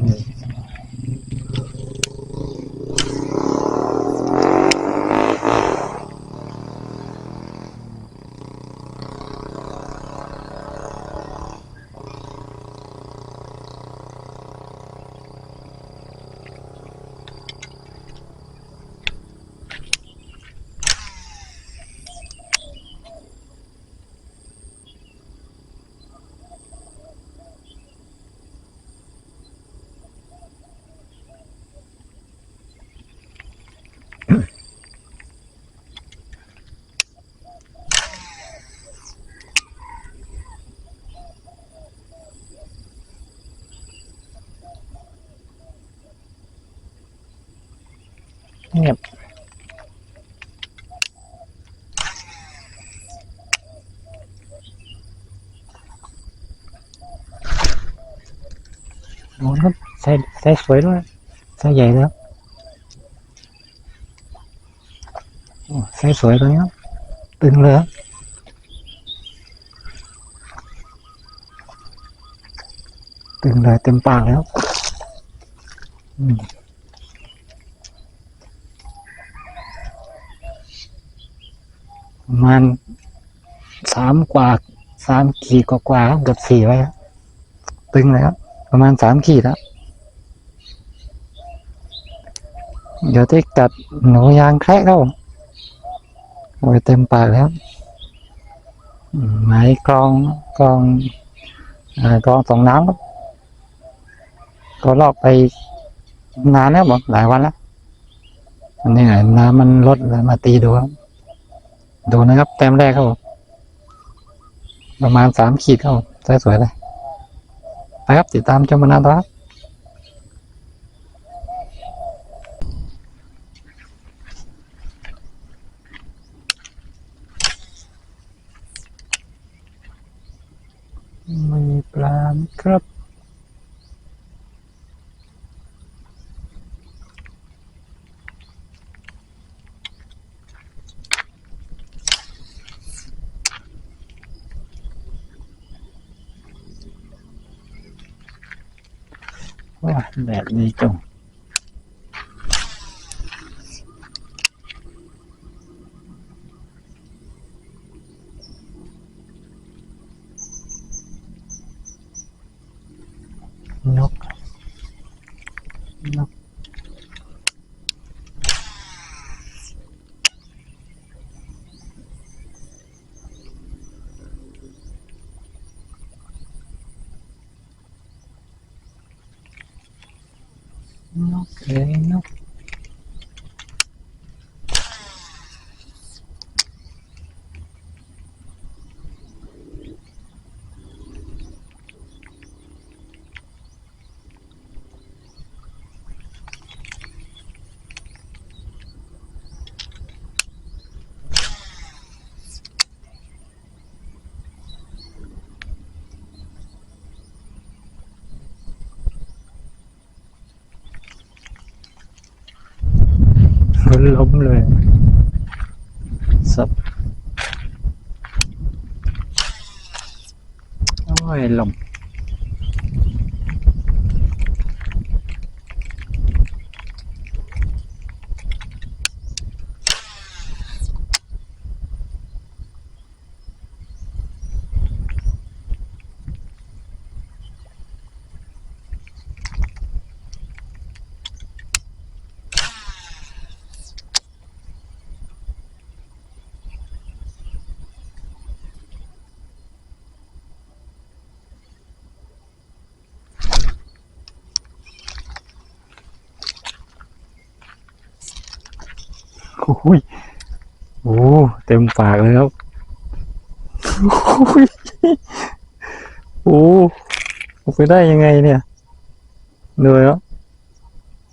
Yeah. เงียบโอ้ครับใส่ใส่สวยด้วยใส่ใหญ่แล้วโอ้ใส่สวยตัวนี้ครับตึงเลยครับตึงเลยเต็มปากแล้ว อืม ประมาณสามกว่าสามขีดกว่าๆเกือบสี่ไว้ครับตึงเลยครับ ประมาณสามขีดแล้วเดี๋ยวที่กัดหนูยางแคระเข้าโอ้ยเต็มปากแล้วอืมไม้กรองกรองกรองสองน้ำครับก็ลอกไปนานแล้วบอกหลายวันแล้วอันนี้น้ำมันลดแล้วมาตีดูครับ ดูนะครับ แต้มแรกครับผมประมาณสามขีดครับสวยๆเลยไปครับติดตามชมมานานต่อครับมีปลาครับ ว้า แบบนี้จงนก นก นก ล้มเลยสับโอ้ยลม ยโอ้เต็มปากเลยครับโอ้ยโอ้ไปได้ยังไงเนี่ยดูแล้ว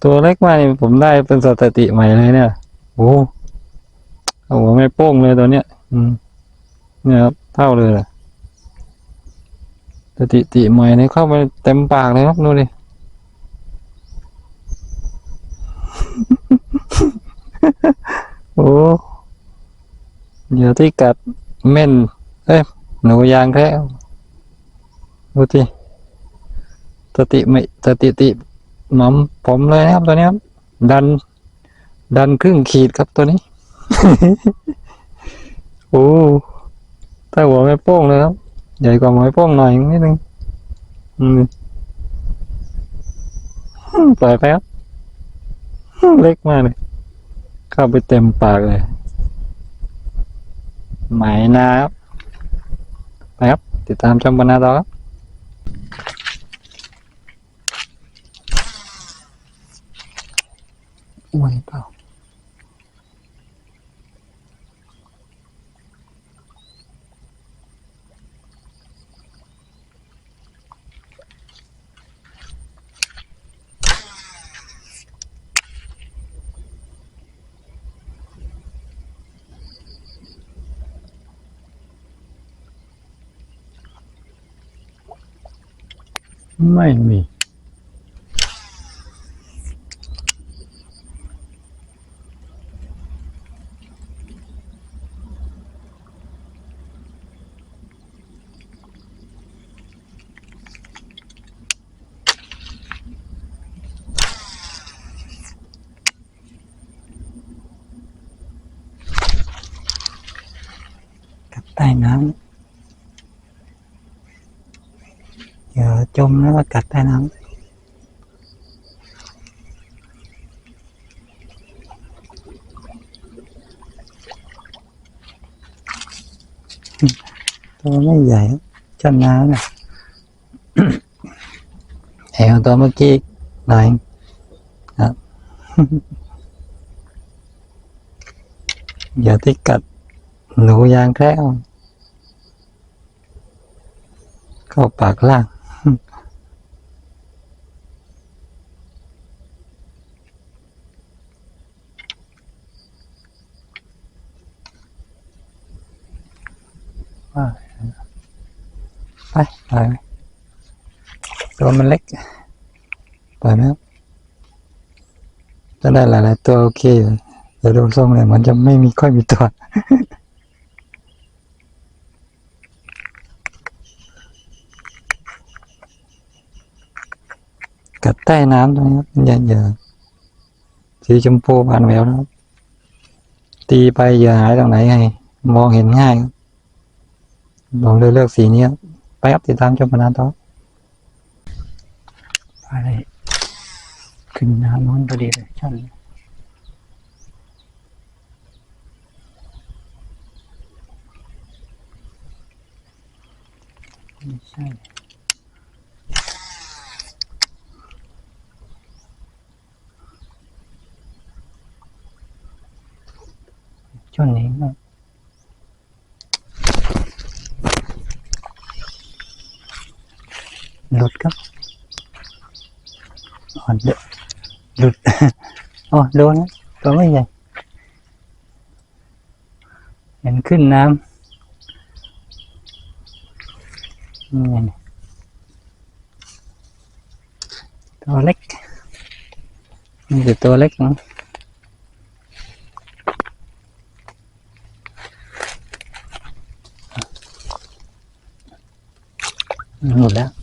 ตัวเล็กมากนี่ผมได้เป็นสถิติใหม่เลยเนี่ยโอ้เอาหัวไม่โป้งเลยตัวเนี้ย อืมเนี่ยครับเท่าเลยล่ะสถิติใหม่เนี่ยเข้าไปเต็มปากเลยครับดูดิ เดี๋ยวที่กัดเม่น เอ้ย หนูยางแค่ดูสิสติไม่สติติหมอมผมเลยนะครับตัวนี้ครับ ดัน ดันครึ่งขีดครับตัวนี้ โอ้ถ้าหัวไม่โป้งเลยครับ ใหญ่กว่าหัวไม่โป้งหน่อยนิดนึงอืมปล่อยไปครับ เล็กมากเลย เข้าไปเต็มปากเลย หมายนะครับไปครับ ติดตามชมบนหน้าต่อครับอ้วนเปล่า ไม่มีกับใต้น้ำอย่า จมแล้วก็กัดใต้น้ำตัวไม่ใหญ่ชันน้ำนี่ยแหวตัวเมื่อกี้หน่อยครับอย่าที่กัดหนูยางแคล้วเข้าปากล่าง ว่า ไปไปไหมตัวมันเล็กไปไหมครับถ้าได้หลาย ๆ ตัวโอเคอยู่แต่ดูทรงเลยมันจะไม่มีค่อยมีตัวกับใต้น้ำตรงนี้ครับมันเยอะสีชมพูบานแววนะครับตีไปเหยื่อหายตรงไหนไงมองเห็นง่ายครับ ลองเลือกเลือกสีนี้ไปครับติดตามชมพนานต่อไปเลยขึ้นน้ำน้นพอดีเลยชันเลยไม่ใช่ช่วงนี้ก็ หลุดครับอ๋อเดหลุดอ๋อโดนนะตัวไม่ใหญ่เห็นขึ้นน้ำนี่ไงตัวเล็กนี่คือตัวเล็กเนาะหมดแล้วหมดไปแล้ว